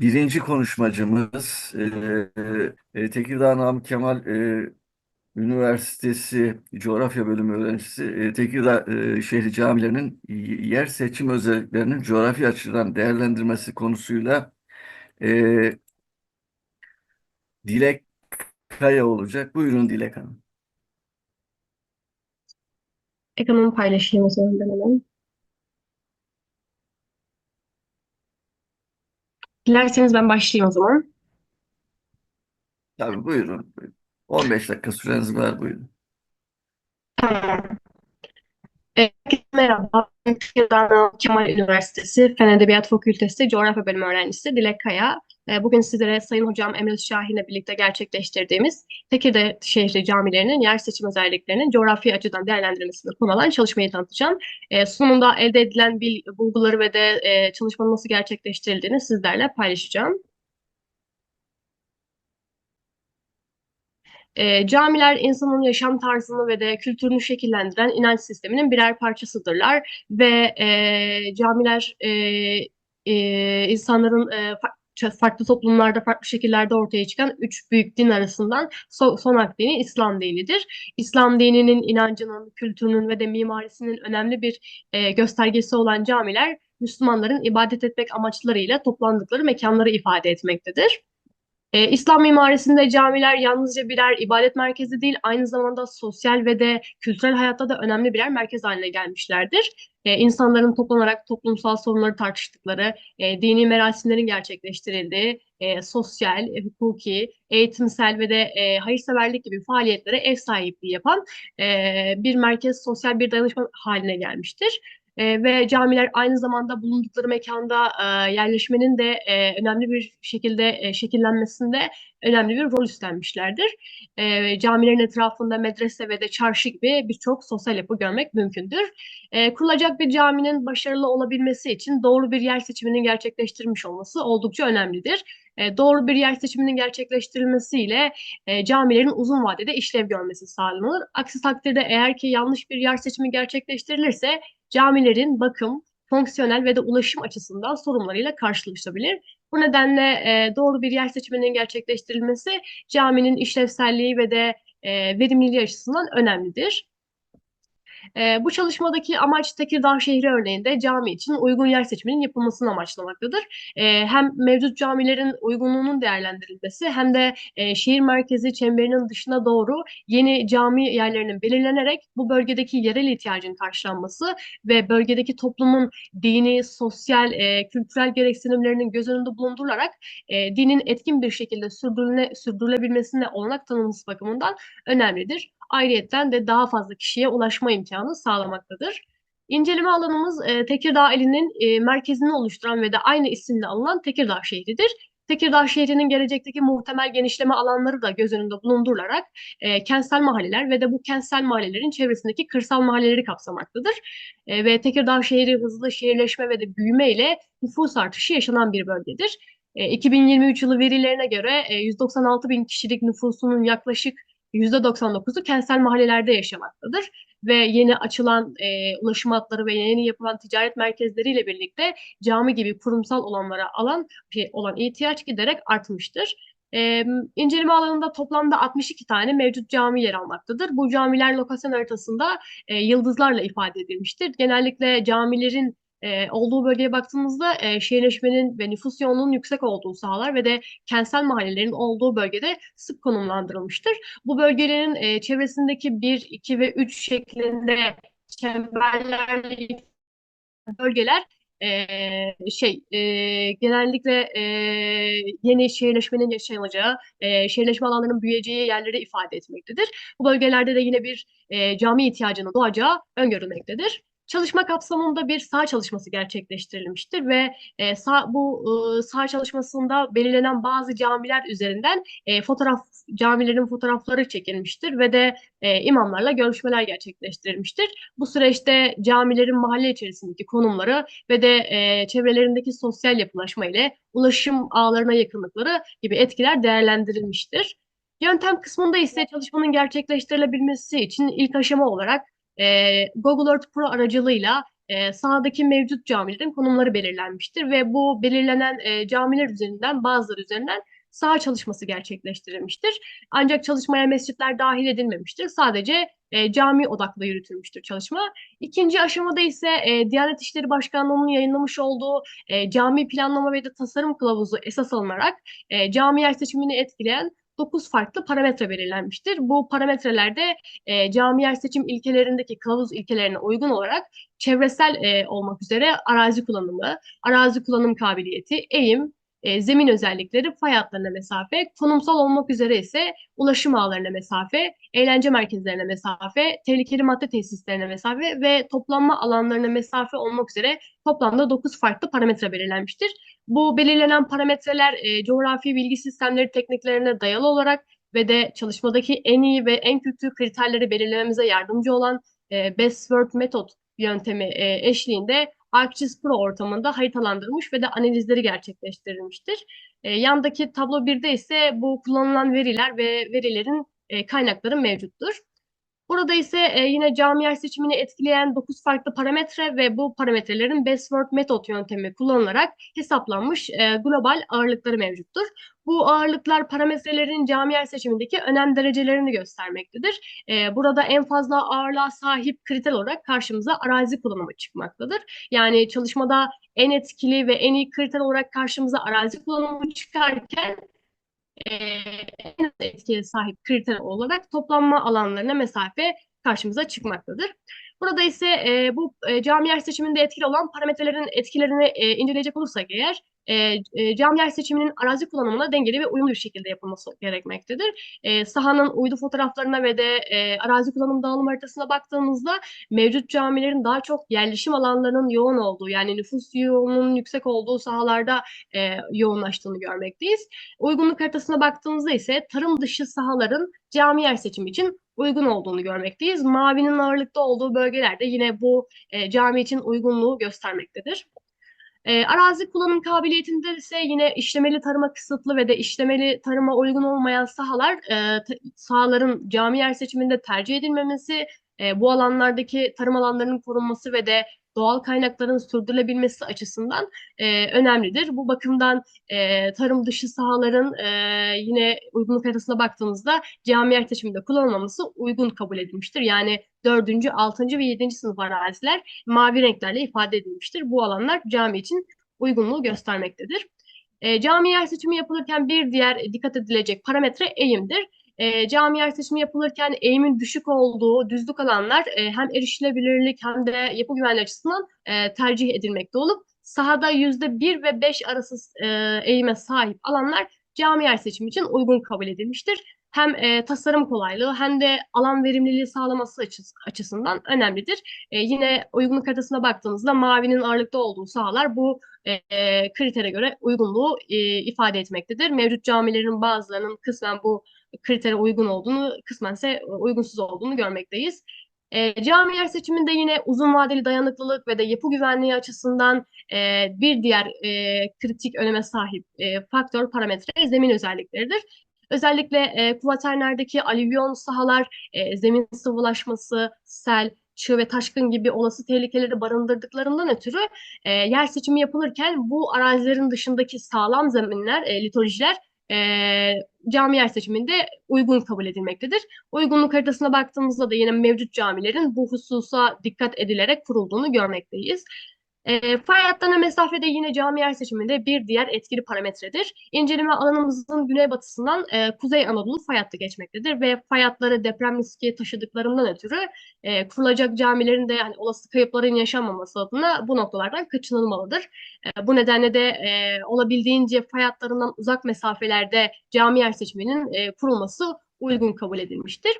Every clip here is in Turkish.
Birinci konuşmacımız e, e, Tekirdağ Namık Kemal e, Üniversitesi Coğrafya Bölümü öğrencisi e, Tekirdağ e, şehri camilerinin yer seçim özelliklerinin coğrafi açıdan değerlendirmesi konusuyla e, Dilek Kaya olacak. Buyurun Dilek Hanım. Ekranımı paylaşayım o zaman ben hemen. Dilerseniz ben başlayayım o zaman. Tabii buyurun. buyurun. 15 dakika süreniz var buyurun. Tamam. Herkese merhaba. Ben Kemal Üniversitesi Fen Edebiyat Fakültesi Coğrafya Bölümü öğrencisi Dilek Kaya. Ee, Bugün sizlere Sayın Hocam Emre Şahin'le birlikte gerçekleştirdiğimiz Tekirdağ şehri camilerinin yer seçim özelliklerinin coğrafi açıdan değerlendirilmesini konu alan çalışmayı tanıtacağım. Ee, Sunumda elde edilen bulguları ve de e, çalışmanın nasıl gerçekleştirildiğini sizlerle paylaşacağım. E, camiler insanın yaşam tarzını ve de kültürünü şekillendiren inanç sisteminin birer parçasıdırlar ve e, camiler e, e, insanların e, farklı toplumlarda farklı şekillerde ortaya çıkan üç büyük din arasından so son hak dini İslam dinidir. İslam dininin inancının, kültürünün ve de mimarisinin önemli bir e, göstergesi olan camiler Müslümanların ibadet etmek amaçlarıyla toplandıkları mekanları ifade etmektedir. Ee, İslam mimarisinde camiler yalnızca birer ibadet merkezi değil, aynı zamanda sosyal ve de kültürel hayatta da önemli birer merkez haline gelmişlerdir. Ee, insanların toplanarak toplumsal sorunları tartıştıkları, e, dini merasimlerin gerçekleştirildiği, e, sosyal, e, hukuki, eğitimsel ve de e, hayırseverlik gibi faaliyetlere ev sahipliği yapan e, bir merkez, sosyal bir dayanışma haline gelmiştir. E, ve camiler aynı zamanda bulundukları mekanda e, yerleşmenin de e, önemli bir şekilde e, şekillenmesinde önemli bir rol üstlenmişlerdir. E, camilerin etrafında medrese ve de çarşı gibi birçok sosyal yapı görmek mümkündür. E, kurulacak bir caminin başarılı olabilmesi için doğru bir yer seçiminin gerçekleştirilmiş olması oldukça önemlidir. E, doğru bir yer seçiminin gerçekleştirilmesiyle e, camilerin uzun vadede işlev görmesi sağlanır. Aksi takdirde eğer ki yanlış bir yer seçimi gerçekleştirilirse camilerin bakım, fonksiyonel ve de ulaşım açısından sorunlarıyla karşılaşabilir. Bu nedenle e, doğru bir yer seçiminin gerçekleştirilmesi caminin işlevselliği ve de e, verimliliği açısından önemlidir. E, bu çalışmadaki amaç Tekirdağ şehri örneğinde cami için uygun yer seçiminin yapılmasını amaçlamaktadır. E, hem mevcut camilerin uygunluğunun değerlendirilmesi hem de e, şehir merkezi çemberinin dışına doğru yeni cami yerlerinin belirlenerek bu bölgedeki yerel ihtiyacın karşılanması ve bölgedeki toplumun dini, sosyal, e, kültürel gereksinimlerinin göz önünde bulundurularak e, dinin etkin bir şekilde sürdürüle, sürdürülebilmesine olanak tanınması bakımından önemlidir ayrıyetten de daha fazla kişiye ulaşma imkanı sağlamaktadır. İnceleme alanımız e, Tekirdağ ilinin e, merkezini oluşturan ve de aynı isimle alınan Tekirdağ şehridir. Tekirdağ şehrinin gelecekteki muhtemel genişleme alanları da göz önünde bulundurularak e, kentsel mahalleler ve de bu kentsel mahallelerin çevresindeki kırsal mahalleleri kapsamaktadır. E, ve Tekirdağ şehri hızlı şehirleşme ve de büyüme ile nüfus artışı yaşanan bir bölgedir. E, 2023 yılı verilerine göre e, 196 bin kişilik nüfusunun yaklaşık %99'u kentsel mahallelerde yaşamaktadır ve yeni açılan e, ulaşım hatları ve yeni yapılan ticaret merkezleriyle birlikte cami gibi kurumsal olanlara alan olan ihtiyaç giderek artmıştır. E, inceleme alanında toplamda 62 tane mevcut cami yer almaktadır. Bu camiler lokasyon haritasında e, yıldızlarla ifade edilmiştir. Genellikle camilerin e, olduğu bölgeye baktığımızda e, şehirleşmenin ve nüfus yoğunluğunun yüksek olduğu sahalar ve de kentsel mahallelerin olduğu bölgede sık konumlandırılmıştır. Bu bölgelerin e, çevresindeki 1, 2 ve 3 şeklinde çemberlerle bölgeler e, şey e, genellikle e, yeni şehirleşmenin yaşanacağı, e, şehirleşme alanlarının büyüyeceği yerleri ifade etmektedir. Bu bölgelerde de yine bir e, cami ihtiyacının doğacağı öngörülmektedir. Çalışma kapsamında bir saha çalışması gerçekleştirilmiştir ve e, sağ, bu e, saha çalışmasında belirlenen bazı camiler üzerinden e, fotoğraf camilerin fotoğrafları çekilmiştir ve de e, imamlarla görüşmeler gerçekleştirilmiştir. Bu süreçte camilerin mahalle içerisindeki konumları ve de e, çevrelerindeki sosyal yapılaşma ile ulaşım ağlarına yakınlıkları gibi etkiler değerlendirilmiştir. Yöntem kısmında ise çalışmanın gerçekleştirilebilmesi için ilk aşama olarak e, Google Earth Pro aracılığıyla e, sahadaki mevcut camilerin konumları belirlenmiştir ve bu belirlenen e, camiler üzerinden bazıları üzerinden saha çalışması gerçekleştirilmiştir. Ancak çalışmaya mescitler dahil edilmemiştir. Sadece e, cami odaklı yürütülmüştür çalışma. İkinci aşamada ise e, Diyanet İşleri Başkanlığı'nın yayınlamış olduğu e, cami planlama ve de tasarım kılavuzu esas alınarak e, cami yer seçimini etkileyen 9 farklı parametre belirlenmiştir. Bu parametrelerde e, cami yer seçim ilkelerindeki kılavuz ilkelerine uygun olarak çevresel e, olmak üzere arazi kullanımı, arazi kullanım kabiliyeti, eğim, e, zemin özellikleri, fay hatlarına mesafe, konumsal olmak üzere ise ulaşım ağlarına mesafe, eğlence merkezlerine mesafe, tehlikeli madde tesislerine mesafe ve toplanma alanlarına mesafe olmak üzere toplamda 9 farklı parametre belirlenmiştir. Bu belirlenen parametreler e, coğrafi bilgi sistemleri tekniklerine dayalı olarak ve de çalışmadaki en iyi ve en kötü kriterleri belirlememize yardımcı olan e, Best Word Method yöntemi e, eşliğinde ArcGIS Pro ortamında haritalandırılmış ve de analizleri gerçekleştirilmiştir. E, yandaki tablo 1'de ise bu kullanılan veriler ve verilerin e, kaynakları mevcuttur. Burada ise e, yine cami yer seçimini etkileyen 9 farklı parametre ve bu parametrelerin Best Word Method yöntemi kullanılarak hesaplanmış e, global ağırlıkları mevcuttur. Bu ağırlıklar parametrelerin cami yer seçimindeki önem derecelerini göstermektedir. E, burada en fazla ağırlığa sahip kriter olarak karşımıza arazi kullanımı çıkmaktadır. Yani çalışmada en etkili ve en iyi kriter olarak karşımıza arazi kullanımı çıkarken e, en etkiye sahip kriter olarak toplanma alanlarına mesafe karşımıza çıkmaktadır. Burada ise e, bu e, cami yer seçiminde etkili olan parametrelerin etkilerini e, inceleyecek olursak eğer e, e, cami yer seçiminin arazi kullanımına dengeli ve uyumlu bir şekilde yapılması gerekmektedir. E, sahanın uydu fotoğraflarına ve de e, arazi kullanım dağılım haritasına baktığımızda mevcut camilerin daha çok yerleşim alanlarının yoğun olduğu yani nüfus yoğunluğunun yüksek olduğu sahalarda e, yoğunlaştığını görmekteyiz. Uygunluk haritasına baktığımızda ise tarım dışı sahaların cami yer seçimi için uygun olduğunu görmekteyiz. Mavinin ağırlıkta olduğu bölgelerde yine bu e, cami için uygunluğu göstermektedir. E, arazi kullanım kabiliyetinde ise yine işlemeli tarıma kısıtlı ve de işlemeli tarıma uygun olmayan sahalar, e, sahaların cami yer seçiminde tercih edilmemesi, e, bu alanlardaki tarım alanlarının korunması ve de doğal kaynakların sürdürülebilmesi açısından e, önemlidir. Bu bakımdan e, tarım dışı sahaların e, yine uygunluk haritasına baktığımızda cami yer seçiminde kullanılmaması uygun kabul edilmiştir. Yani 4. 6. ve 7. sınıf araziler mavi renklerle ifade edilmiştir. Bu alanlar cami için uygunluğu göstermektedir. E, cami yer seçimi yapılırken bir diğer dikkat edilecek parametre eğimdir e, cami seçimi yapılırken eğimin düşük olduğu düzlük alanlar e, hem erişilebilirlik hem de yapı güvenliği açısından e, tercih edilmekte olup sahada yüzde bir ve beş arası e, eğime sahip alanlar cami yer seçimi için uygun kabul edilmiştir. Hem e, tasarım kolaylığı hem de alan verimliliği sağlaması açısından önemlidir. E, yine uygunluk haritasına baktığımızda mavinin ağırlıkta olduğu sahalar bu e, kritere göre uygunluğu e, ifade etmektedir. Mevcut camilerin bazılarının kısmen bu kritere uygun olduğunu, kısmense uygunsuz olduğunu görmekteyiz. E, cami yer seçiminde yine uzun vadeli dayanıklılık ve de yapı güvenliği açısından e, bir diğer e, kritik öneme sahip e, faktör parametre zemin özellikleridir. Özellikle e, kuvaternerdeki alüvyon sahalar, e, zemin sıvılaşması, sel, çığ ve taşkın gibi olası tehlikeleri barındırdıklarından ötürü e, yer seçimi yapılırken bu arazilerin dışındaki sağlam zeminler, e, litolojiler e, cami yer seçiminde uygun kabul edilmektedir. Uygunluk haritasına baktığımızda da yine mevcut camilerin bu hususa dikkat edilerek kurulduğunu görmekteyiz. E, fay hatlarına mesafede yine cami yer seçiminde bir diğer etkili parametredir. İnceleme alanımızın güneybatısından e, Kuzey Anadolu fay hattı geçmektedir ve fay hatları deprem riski taşıdıklarından ötürü e, kurulacak camilerin de yani olası kayıpların yaşanmaması adına bu noktalardan kaçınılmalıdır. E, bu nedenle de e, olabildiğince fay hatlarından uzak mesafelerde cami yer seçiminin e, kurulması uygun kabul edilmiştir.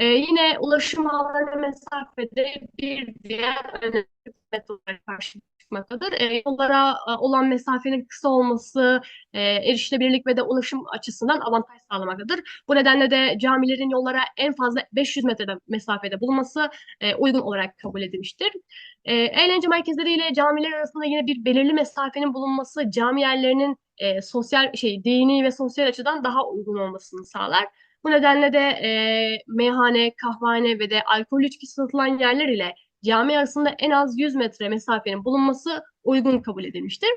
Ee, yine ulaşım ağlarına mesafede bir diğer önemli metodlara karşı çıkmaktadır. E, yollara e, olan mesafenin kısa olması, e, erişilebilirlik ve de ulaşım açısından avantaj sağlamaktadır. Bu nedenle de camilerin yollara en fazla 500 metrede mesafede bulunması e, uygun olarak kabul edilmiştir. E, eğlence merkezleri ile camiler arasında yine bir belirli mesafenin bulunması cami yerlerinin e, sosyal şey dini ve sosyal açıdan daha uygun olmasını sağlar. Bu nedenle de e, meyhane, kahvehane ve de alkol içki satılan yerler ile cami arasında en az 100 metre mesafenin bulunması uygun kabul edilmiştir.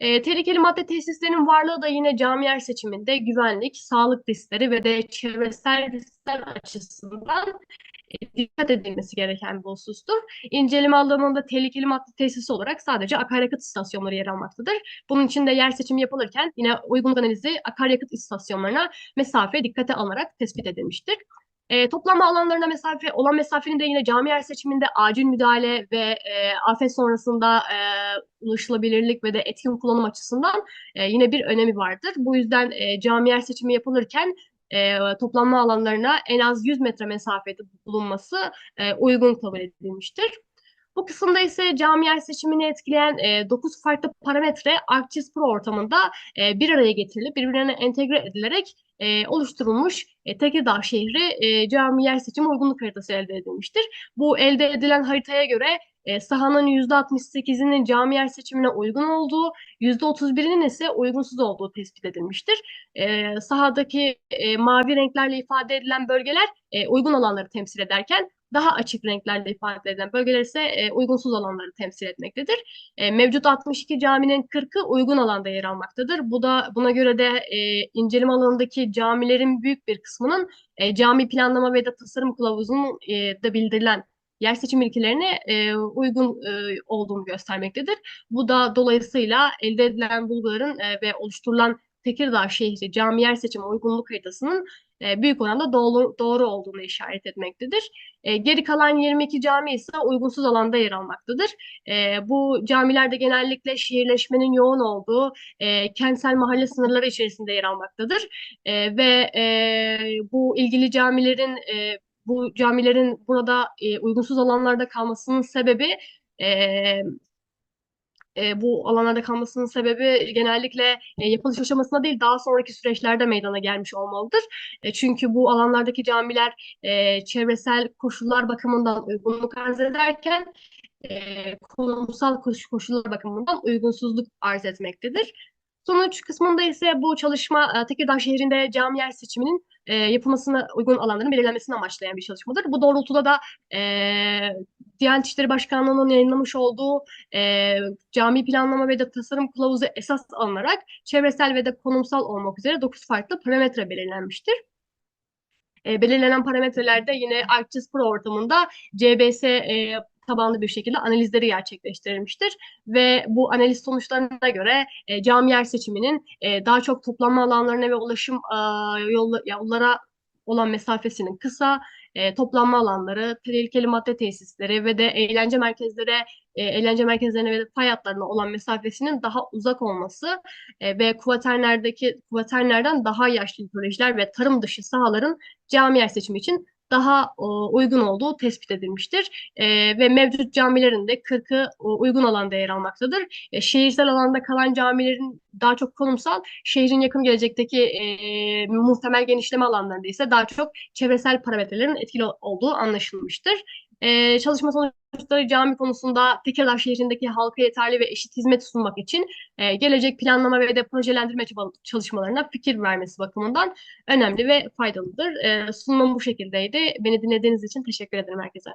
E, tehlikeli madde tesislerinin varlığı da yine camiyer seçiminde güvenlik, sağlık riskleri ve de çevresel riskler açısından dikkat edilmesi gereken bir husustur. İnceleme alanında tehlikeli madde tesisi olarak sadece akaryakıt istasyonları yer almaktadır. Bunun için de yer seçimi yapılırken yine uygunluk analizi akaryakıt istasyonlarına mesafe dikkate alınarak tespit edilmiştir. E, toplanma alanlarına mesafe olan mesafenin de yine cami yer seçiminde acil müdahale ve e, afet sonrasında e, ulaşılabilirlik ve de etkin kullanım açısından e, yine bir önemi vardır. Bu yüzden e, cami yer seçimi yapılırken e, toplanma alanlarına en az 100 metre mesafede bulunması e, uygun kabul edilmiştir. Bu kısımda ise cami yer seçimini etkileyen e, 9 farklı parametre ArcGIS Pro ortamında e, bir araya getirilip birbirlerine entegre edilerek e, oluşturulmuş e, Tekirdağ şehri e, cami yer seçimi uygunluk haritası elde edilmiştir. Bu elde edilen haritaya göre e, sahanın %68'inin cami yer seçimine uygun olduğu, %31'inin ise uygunsuz olduğu tespit edilmiştir. E, sahadaki e, mavi renklerle ifade edilen bölgeler e, uygun alanları temsil ederken daha açık renklerle ifade edilen bölgeler ise e, uygunsuz alanları temsil etmektedir. E, mevcut 62 caminin 40'ı uygun alanda yer almaktadır. Bu da buna göre de e, inceleme alanındaki camilerin büyük bir kısmının e, cami planlama ve de tasarım kılavuzunun e, da bildirilen yer seçim ilkelerine e, uygun e, olduğunu göstermektedir. Bu da dolayısıyla elde edilen bulguların e, ve oluşturulan Tekirdağ şehri cami yer seçimi uygunluk haritasının e, büyük oranda doğru, doğru olduğunu işaret etmektedir. E, geri kalan 22 cami ise uygunsuz alanda yer almaktadır. E, bu camilerde genellikle şehirleşmenin yoğun olduğu e, kentsel mahalle sınırları içerisinde yer almaktadır. E, ve e, bu ilgili camilerin e, bu camilerin burada e, uygunsuz alanlarda kalmasının sebebi e, e, bu alanlarda kalmasının sebebi genellikle e, yapılış aşamasında değil daha sonraki süreçlerde meydana gelmiş olmalıdır. E, çünkü bu alanlardaki camiler e, çevresel koşullar bakımından uygunluk arz ederken e, konumsal koş- koşullar bakımından uygunsuzluk arz etmektedir. Sonuç kısmında ise bu çalışma e, Tekirdağ şehrinde cami yer seçiminin e, yapılmasına uygun alanların belirlenmesini amaçlayan bir çalışmadır. Bu doğrultuda da e, Diyanet İşleri Başkanlığı'nın yayınlamış olduğu e, cami planlama ve de tasarım kılavuzu esas alınarak çevresel ve de konumsal olmak üzere 9 farklı parametre belirlenmiştir. E, belirlenen parametrelerde yine ArcGIS Pro ortamında CBS e, tabanlı bir şekilde analizleri gerçekleştirilmiştir. Ve bu analiz sonuçlarına göre e, cami yer seçiminin e, daha çok toplanma alanlarına ve ulaşım e, yolla- yollara olan mesafesinin kısa, e, toplanma alanları, tehlikeli madde tesisleri ve de eğlence merkezlere, e, eğlence merkezlerine ve fay hatlarına olan mesafesinin daha uzak olması e, ve kuaternerdeki kuaternlerden daha yaşlı ekolojiler ve tarım dışı sahaların cami yer seçimi için daha uygun olduğu tespit edilmiştir. E, ve mevcut camilerin de 40'ı e, uygun alanda yer almaktadır. E, şehirsel alanda kalan camilerin daha çok konumsal, şehrin yakın gelecekteki e, muhtemel genişleme alanlarında ise daha çok çevresel parametrelerin etkili olduğu anlaşılmıştır. E, çalışma sonuçları cami konusunda Tekirdağ şehrindeki halka yeterli ve eşit hizmet sunmak için e, gelecek planlama ve de projelendirme çalışmalarına fikir vermesi bakımından önemli ve faydalıdır. E, sunumum bu şekildeydi. Beni dinlediğiniz için teşekkür ederim herkese.